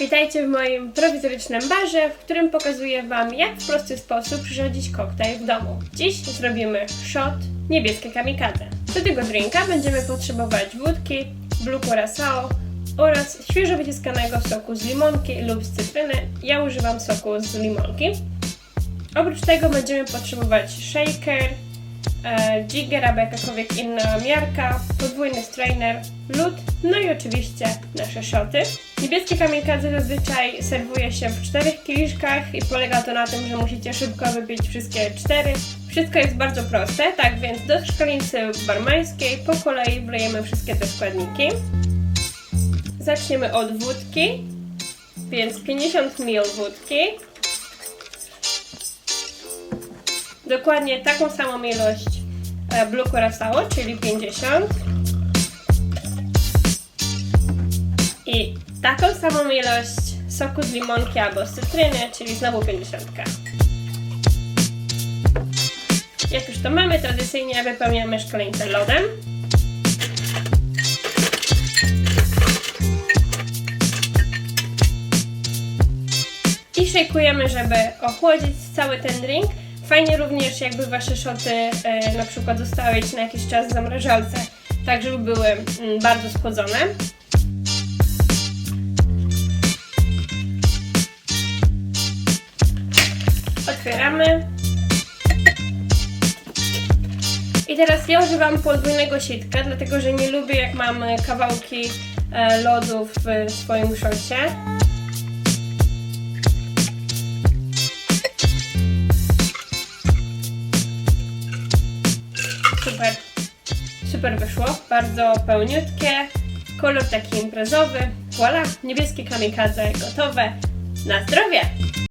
Witajcie w moim prowizorycznym barze, w którym pokazuję Wam, jak w prosty sposób przyrządzić koktajl w domu. Dziś zrobimy shot niebieskie kamikadze. Do tego drinka będziemy potrzebować wódki, blue curacao oraz świeżo wyciskanego soku z limonki lub z cytryny. Ja używam soku z limonki. Oprócz tego będziemy potrzebować shaker, jigger albo jakakolwiek inna miarka, podwójny strainer, lód, no i oczywiście nasze szoty. Niebieskie kamikadze zazwyczaj serwuje się w czterech kieliszkach i polega to na tym, że musicie szybko wypić wszystkie cztery. Wszystko jest bardzo proste, tak więc do szklanicy barmańskiej po kolei wlejemy wszystkie te składniki. Zaczniemy od wódki, więc 50 ml wódki. Dokładnie taką samą ilość e, Blue Curacao, czyli 50. I taką samą ilość soku z limonki albo z cytryny, czyli znowu 50. Jak już to mamy, tradycyjnie wypełniamy szklanicę lodem. I szejkujemy, żeby ochłodzić cały ten drink. Fajnie również jakby wasze szoty e, na przykład zostawić na jakiś czas w zamrażalce, tak żeby były mm, bardzo schłodzone. Otwieramy. I teraz ja używam podwójnego sitka, dlatego że nie lubię jak mam kawałki e, w swoim szocie. Super, super wyszło, bardzo pełniutkie, kolor taki imprezowy. Voila, niebieskie kamikadze gotowe. Na zdrowie!